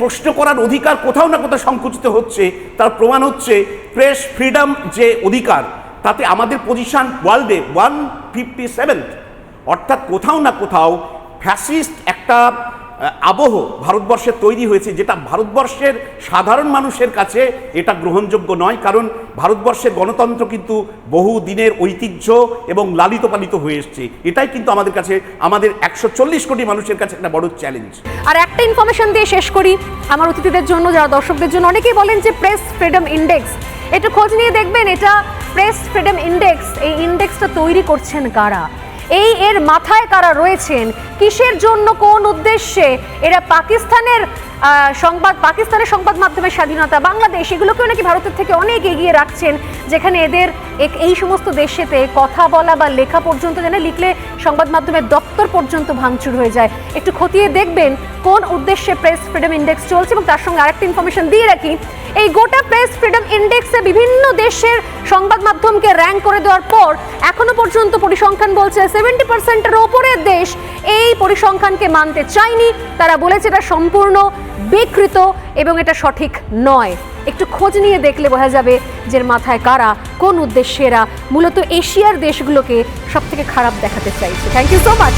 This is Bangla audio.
প্রশ্ন করার অধিকার কোথাও না কোথাও সংকুচিত হচ্ছে। তার প্রমাণ হচ্ছে প্রেস ফ্রিডম যে অধিকার, তাতে আমাদের পজিশন ওয়ার্ল্ডে ওয়ান ফিফটি সেভেন্থ অর্থাৎ কোথাও না কোথাও ফ্যাসিস্ট একটা আবহ ভারতবর্ষে তৈরি হয়েছে, যেটা ভারতবর্ষের সাধারণ মানুষের কাছে এটা গ্রহণযোগ্য নয়, কারণ ভারতবর্ষের গণতন্ত্র কিন্তু বহু দিনের ঐতিহ্য এবং লালিত পালিত হয়ে এসছে। এটাই কিন্তু আমাদের কাছে, আমাদের একশো চল্লিশ কোটি মানুষের কাছে একটা বড় চ্যালেঞ্জ আর একটা ইনফরমেশন দিয়ে শেষ করি, আমার অতিথিদের জন্য, যারা দর্শকদের জন্য, অনেকেই বলেন যে প্রেস ফ্রিডম ইন্ডেক্স একটু খোঁজ নিয়ে দেখবেন, এটা প্রেস ফ্রিডম ইন্ডেক্স এই ইন্ডেক্সটা তৈরি করছেন কারা? এই এর মাথায় কারা রয়েছেন? কিসের জন্য, কোন উদ্দেশ্যে? এরা পাকিস্তানের সংবাদ পাকিস্তানের সংবাদ মাধ্যমের স্বাধীনতা, বাংলাদেশ, এগুলোকেও নাকি ভারতের থেকে অনেক এগিয়ে রাখছেন, যেখানে এদের এই সমস্ত দেশেতে কথা বলা বা লেখা পর্যন্ত যেন লিখলে সংবাদ মাধ্যমের দপ্তর পর্যন্ত ভাঙচুর হয়ে যায়। একটু খতিয়ে দেখবেন কোন উদ্দেশ্যে প্রেস ফ্রিডম ইন্ডেক্স চলছে এবং তার সঙ্গে আরেকটা ইনফরমেশন দিয়ে রাখি, এই গোটা প্রেস ফ্রিডম ইন্ডেক্সে বিভিন্ন দেশের মাধ্যমকে র্যাঙ্ক করে দেওয়ার পর এখনও পর্যন্ত পরিসংখ্যান বলছে সেভেন্টি পার্সেন্টের ওপরের দেশ এই পরিসংখ্যানকে মানতে চায়নি। তারা বলেছে এটা সম্পূর্ণ বিকৃত এবং এটা সঠিক নয়। একটু খোঁজ নিয়ে দেখলে বোঝা যাবে যে মাথায় কারা, কোন উদ্দেশ্যে এরা মূলত এশিয়ার দেশগুলোকে সব থেকে খারাপ দেখাতে চাইছে। Thank you so much